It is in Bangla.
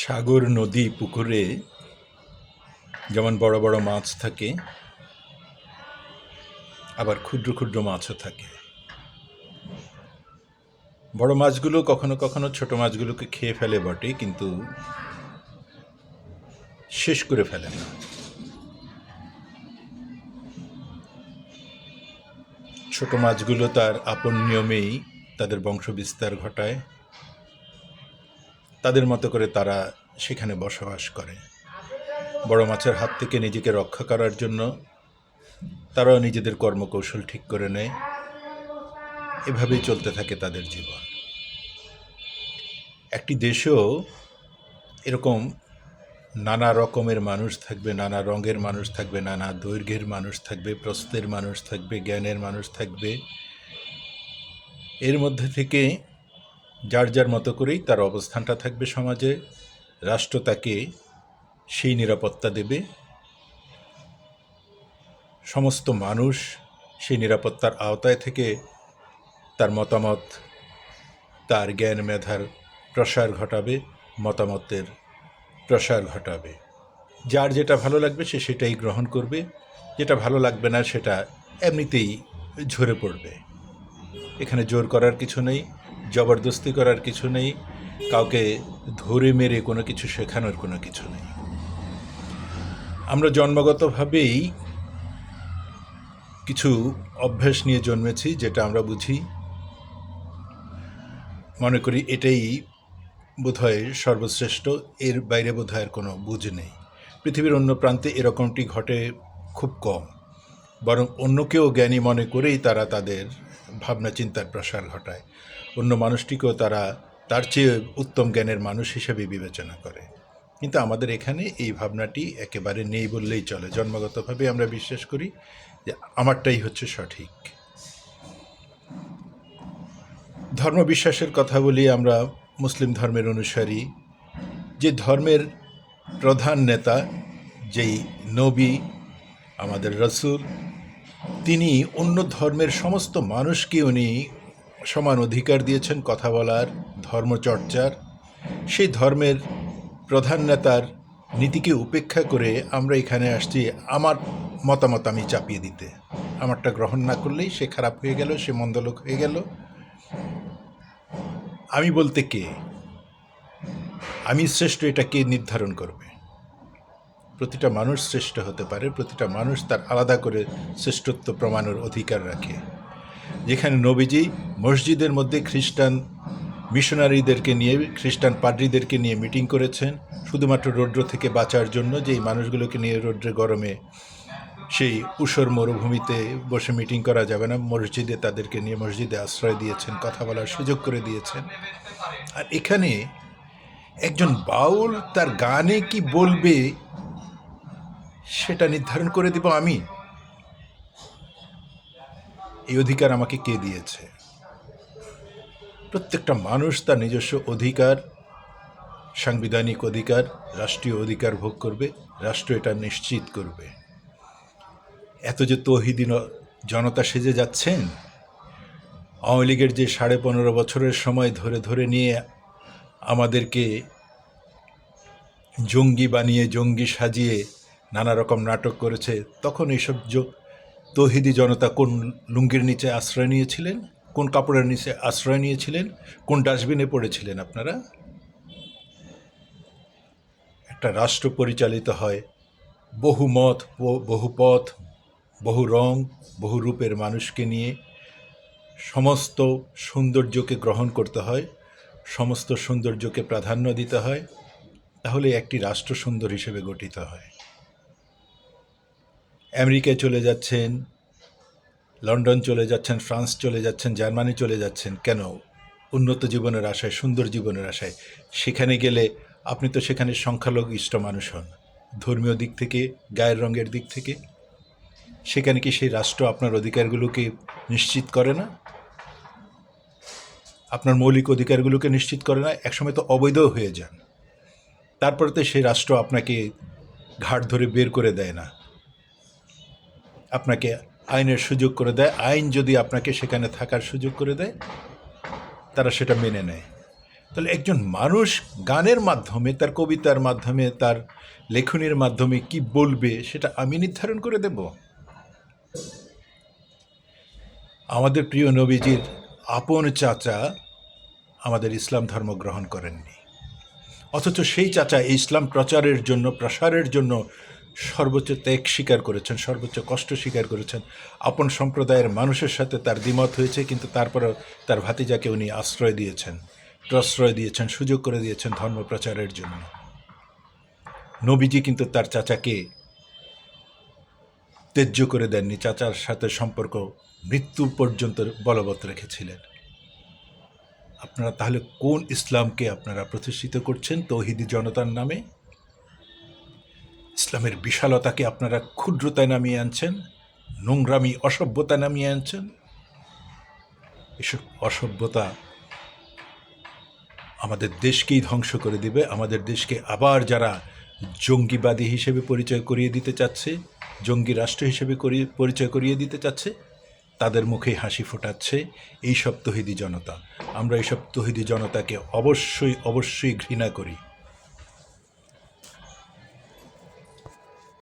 সাগর নদী পুকুরে যেমন বড় বড় মাছ থাকে, আবার ক্ষুদ্র ক্ষুদ্র মাছও থাকে। বড় মাছগুলো কখনো কখনো ছোট মাছগুলোকে খেয়ে ফেলে বটে, কিন্তু শেষ করে ফেলে না। ছোট মাছগুলো তার আপন নিয়মেই তাদের বংশবিস্তার ঘটায়। তাদের মতো করে তারা সেখানে বসবাস করে। বড় মাছের হাত থেকে নিজেকে রক্ষা করার জন্য তারাও নিজেদের কর্মকৌশল ঠিক করে নেয়। এভাবেই চলতে থাকে তাদের জীবন। একটি দেশেও এরকম নানা রকমের মানুষ থাকবে, নানা রঙের মানুষ থাকবে, নানা দৈর্ঘ্যের মানুষ থাকবে প্রস্তের মানুষ থাকবে, জ্ঞানের মানুষ থাকবে। এর মধ্যে থেকে যার যার মতো করেই তার অবস্থানটা থাকবে সমাজে। রাষ্ট্র তাকে সেই নিরাপত্তা দেবে। সমস্ত মানুষ সেই নিরাপত্তার আওতায় থেকে তার মতামত, তার জ্ঞান মেধার প্রসার ঘটাবে, মতামতের প্রসার ঘটাবে। যার যেটা ভালো লাগবে সে সেটাই গ্রহণ করবে। যেটা ভালো লাগবে না সেটা এমনিতেই ঝরে পড়বে। এখানে জোর করার কিছু নেই। জবরদস্তি করার কিছু নেই, কাউকে ধরে মেরে কোনো কিছু শেখানোর কোনো কিছু নেই। আমরা জন্মগতভাবেই কিছু অভ্যাস নিয়ে জন্মেছি, যেটা আমরা বুঝি। মনে করি এটাই বোধহয় সর্বশ্রেষ্ঠ, এর বাইরে বোধহয় আর কোনো বুঝ নেই। পৃথিবীর অন্য প্রান্তে এরকমটি ঘটে খুব কম, বরং অন্যকেও জ্ঞানী মনে করেই তারা তাদের ভাবনা চিন্তার প্রসার ঘটায়। অন্য মানুষটিকেও তারা তার চেয়ে উত্তম জ্ঞানের মানুষ হিসেবে বিবেচনা করে। কিন্তু আমাদের এখানে এই ভাবনাটি একেবারে নেই বললেই চলে। জন্মগতভাবে আমরা বিশ্বাস করি যে আমারটাই হচ্ছে সঠিক। ধর্মবিশ্বাসের কথা বলি আমরা মুসলিম ধর্মের অনুসারী। যে ধর্মের প্রধান নেতা, যেই নবী, আমাদের রসুল তিনি অন্য ধর্মের সমস্ত মানুষকে উনি সমান অধিকার দিয়েছেন কথা বলার, ধর্মচর্চার। সেই ধর্মের প্রধান নেতার নীতিকে উপেক্ষা করে আমরা এখানে আসছি আমার মতামত আমি চাপিয়ে দিতে। আমারটা গ্রহণ না করলেই সে খারাপ হয়ে গেল, সে মন্দলোক হয়ে গেল। আমি বলতে কে? আমি শ্রেষ্ঠ এটা কে নির্ধারণ করবে? প্রতিটা মানুষ শ্রেষ্ঠ হতে পারে, প্রতিটা মানুষ তার আলাদা করে শ্রেষ্ঠত্ব প্রমাণের অধিকার রাখে। যেখানে নবীজি মসজিদের মধ্যে খ্রিস্টান মিশনারিদেরকে নিয়ে, খ্রিস্টান পাদ্রীদেরকে নিয়ে মিটিং করেছেন, শুধুমাত্র রৌদ্র থেকে বাঁচার জন্য যে এই মানুষগুলোকে নিয়ে রৌদ্রে গরমে সেই উষর মরুভূমিতে বসে মিটিং করা যাবে না, মসজিদে তাদেরকে নিয়ে মসজিদে আশ্রয় দিয়েছেন, কথা বলার সুযোগ করে দিয়েছেন। আর এখানে একজন বাউল তার গানে কি বলবে সেটা নির্ধারণ করে দিব আমি। এই অধিকার আমাকে কে দিয়েছে? প্রত্যেকটা মানুষ তার নিজস্ব অধিকার, সাংবিধানিক অধিকার, রাষ্ট্রীয় অধিকার ভোগ করবে, রাষ্ট্র এটা নিশ্চিত করবে। এত যে তহিদিন জনতা সেজে যাচ্ছেন, আওয়ামী লীগের যে সাড়ে পনেরো বছরের সময় ধরে ধরে নিয়ে আমাদেরকে জঙ্গি বানিয়ে, জঙ্গি সাজিয়ে নানা রকম নাটক করেছে, তখন এইসব তহিদি জনতা কোন লুঙ্গির নিচে আশ্রয় নিয়েছিলেন, কোন কাপড়ের নিচে আশ্রয় নিয়েছিলেন, কোন ডাস্টবিনে পড়েছিলেন আপনারা? একটা রাষ্ট্র পরিচালিত হয়, বহু মত, বহু পথ, বহু রং, বহু রূপের মানুষকে নিয়ে সমস্ত সৌন্দর্যকে গ্রহণ করতে হয়, সমস্ত সৌন্দর্যকে প্রাধান্য দিতে হয়, তাহলে একটি রাষ্ট্র সুন্দর হিসেবে গঠিত হয়। আমেরিকায় চলে যাচ্ছেন, লন্ডন চলে যাচ্ছেন, ফ্রান্স চলে যাচ্ছেন, জার্মানি চলে যাচ্ছেন, কেন? উন্নত জীবনের আশায়, সুন্দর জীবনের আশায়। সেখানে গেলে আপনি তো সেখানে সংখ্যালঘিষ্ঠ মানুষ হন। ধর্মীয় দিক থেকে, গায়ের রঙের দিক থেকে। সেখানে কি সেই রাষ্ট্র আপনার অধিকারগুলোকে নিশ্চিত করে না? আপনার মৌলিক অধিকারগুলোকে নিশ্চিত করে না? একসময় তো অবৈধ হয়ে যান। তারপরে তো সেই রাষ্ট্র আপনাকে ঘাট ধরে বের করে দেয় না। আপনাকে আইনের সুযোগ করে দেয়। আইন যদি আপনাকে সেখানে থাকার সুযোগ করে দেয়, তারা সেটা মেনে নেয়। তাহলে একজন মানুষ গানের মাধ্যমে, তার কবিতার মাধ্যমে, তার লেখনীর মাধ্যমে কি বলবে, সেটা আমি নির্ধারণ করে দেব। আমাদের প্রিয় নবীজির আপন চাচা আমাদের ইসলাম ধর্ম গ্রহণ করেননি। অথচ সেই চাচা ইসলাম প্রচারের জন্য, প্রসারের জন্য সর্বোচ্চ ত্যাগ স্বীকার করেছেন, সর্বোচ্চ কষ্ট স্বীকার করেছেন। আপন সম্প্রদায়ের মানুষের সাথে তার দ্বিমত হয়েছে, কিন্তু তারপরেও তার ভাতিজাকে উনি আশ্রয় দিয়েছেন, প্রশ্রয় দিয়েছেন, সুযোগ করে দিয়েছেন ধর্ম প্রচারের জন্য। নবীজি কিন্তু তার চাচাকে ত্যায্য করে দেননি, চাচার সাথে সম্পর্ক মৃত্যু পর্যন্ত বলবৎ রেখেছিলেন। আপনারা তাহলে কোন ইসলামকে আপনারা প্রতিষ্ঠিত করছেন? তৌহিদি জনতার নামে? ইসলামের বিশালতাকে আপনারা ক্ষুদ্রতায় নামিয়ে আনছেন, নোংরামি, অসভ্যতা নামিয়ে আনছেন। এসব অসভ্যতা আমাদের দেশকেই ধ্বংস করে দিবে, আমাদের দেশকে আবার যারা জঙ্গিবাদী হিসেবে পরিচয় করিয়ে দিতে চাচ্ছে, জঙ্গি রাষ্ট্র হিসেবে করিয়ে, পরিচয় করিয়ে দিতে চাচ্ছে, তাদের মুখেই হাসি ফোটাচ্ছে এই সব তহিদি জনতা। আমরা এইসব তহিদি জনতাকে অবশ্যই অবশ্যই ঘৃণা করি।